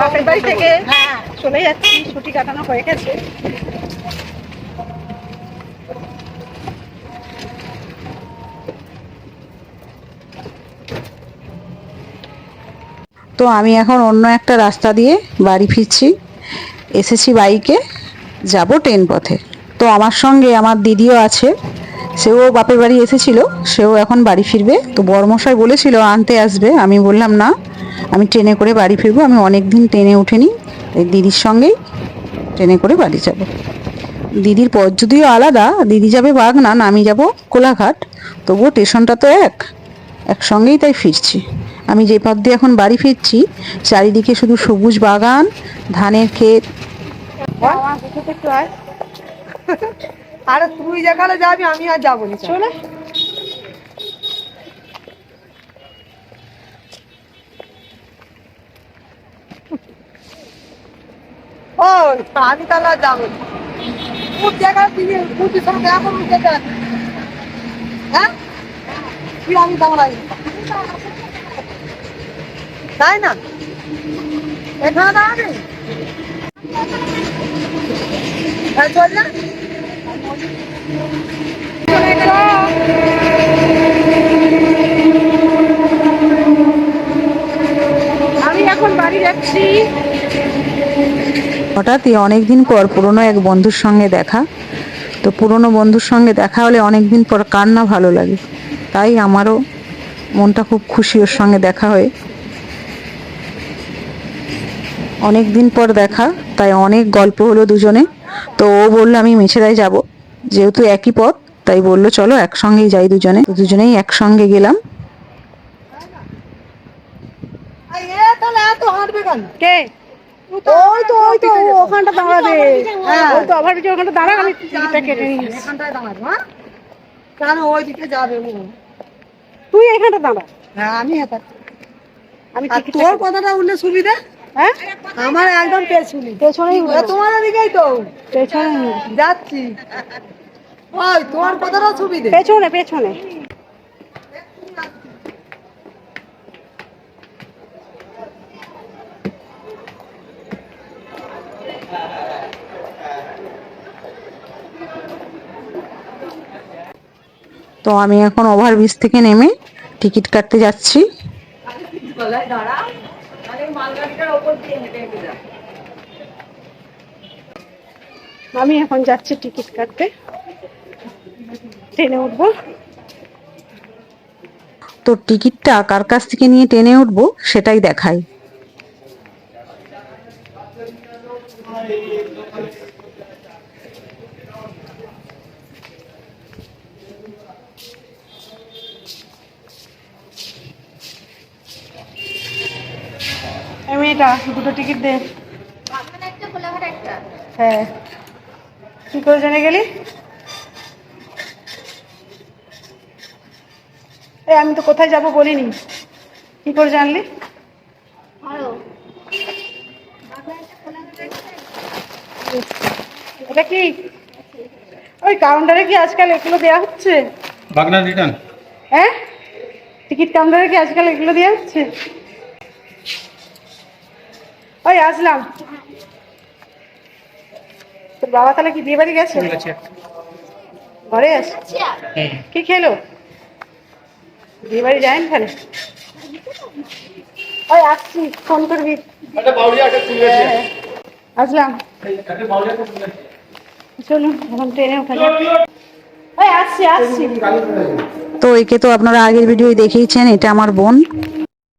বাপের বাড়ি থেকে চলে যাচ্ছি, ছুটি কাটানো হয়ে গেছে। তো আমি এখন অন্য একটা রাস্তা দিয়ে বাড়ি ফিরছি। এসেছি বাইকে, যাব ট্রেন পথে। তো আমার সঙ্গে আমার দিদিও আছে। সেও বাপের বাড়ি এসেছিল, সেও এখন বাড়ি ফিরবে। তো বর্মশাই বলেছিল, আনতে আসবে। আমি বললাম, না। আমি ট্রেনে করে বাড়ি ফিরবো। আমি অনেক দিন ট্রেনে উঠিনি। এই দিদির সঙ্গেই ট্রেনে করে বাড়ি যাব। দিদির পথ যদিও আলাদা দিদি যাবে বাগনান আমি যাব কোলাঘাট। তবুও স্টেশনটা তো এক একসঙ্গেই তাই ফিরছি। আমি যে পথ দিয়ে এখন বাড়ি ফিরছি চারিদিকে শুধু সবুজ বাগান ধানের ক্ষেত। আরে তুই যেখানে যাবি আমি আর যাব না। চলে। ও আমি তাহলে যাব না। তোর জায়গায় তুই তুই সঙ্গে হ্যাঁ? তুই আমি দাঁড়াই তাই না? এখানে দাঁড়াবি? হঠাৎই অনেক দিন পর পুরনো এক বন্ধুর সঙ্গে দেখা। তো পুরনো বন্ধুর সঙ্গে দেখা হলে অনেক দিন পর কার না ভালো লাগে। তাই আমারও মনটা খুব খুশি ওর সঙ্গে দেখা হয়ে। অনেক দিন পর দেখা তাই অনেক গল্প হলো দুজনে। তো ও বলল আমি মেছেরায় যাব। যেহেতু একই পথ তাই বলল চলো একসঙ্গেই যাই দুজনে। তো দুজনেই একসঙ্গে গেলাম। কে? ওই তো ওই তো ওখানটা দাঁড়াবে। হ্যাঁ। ওই তো ওখানটা দাঁড়া আমি টিকিটটা কেটে নিই এখানটায় দাঁড়াবো হ্যাঁ? কেন ওইদিকে যাবে ও? তুই এখানটা দাঁড়া। হ্যাঁ আমি এটা আমি তোর কথাটা উঠলে সুবিধা? হ্যাঁ? আমার একদম পেছনে। পেছনেই তোমার দিকেই তো? পেছনে যাচ্ছি। ওই তোমার কথাটা সুবিধে। পেছনে পেছনে। তো আমি এখন ওভারব্রিজ থেকে নেমে টিকিট কাটতে যাচ্ছি। আমি এখন যাচ্ছি টিকিট কাটতে। ট্রেনে উঠবো। তো টিকিটটা কার কাছ থেকে নিয়ে ট্রেনে উঠবো সেটাই দেখাই। দুটো টিকিট দে। হ্যাঁ। কি করে জেনে গেলি? এই আমি তো কোথায় যাব বলিনি। কি করে জানলি? এটা কি? ওই কাউন্টারে কি আজকাল এগুলো দেওয়া হচ্ছে? বাগনা রিটার্ন হ্যাঁ? টিকিট কাউন্টারে কি আজকাল এগুলো দেওয়া হচ্ছে? ওই আসলাম? তোর বাবা তাহলে কি বিয়ে বাড়ি গেছে। ঘরে আছে কি খেলো? বিয়ে বাড়ি যায়নি তাহলে? ওই আসছি ফোন করবি। হ্যাঁ, হ্যাঁ। আসলাম। চলুন এখন ট্রেনে উঠা ওই আসছি আসছি। তো একে তো আপনারা আগের ভিডিও দেখেইছেন এটা আমার বোন।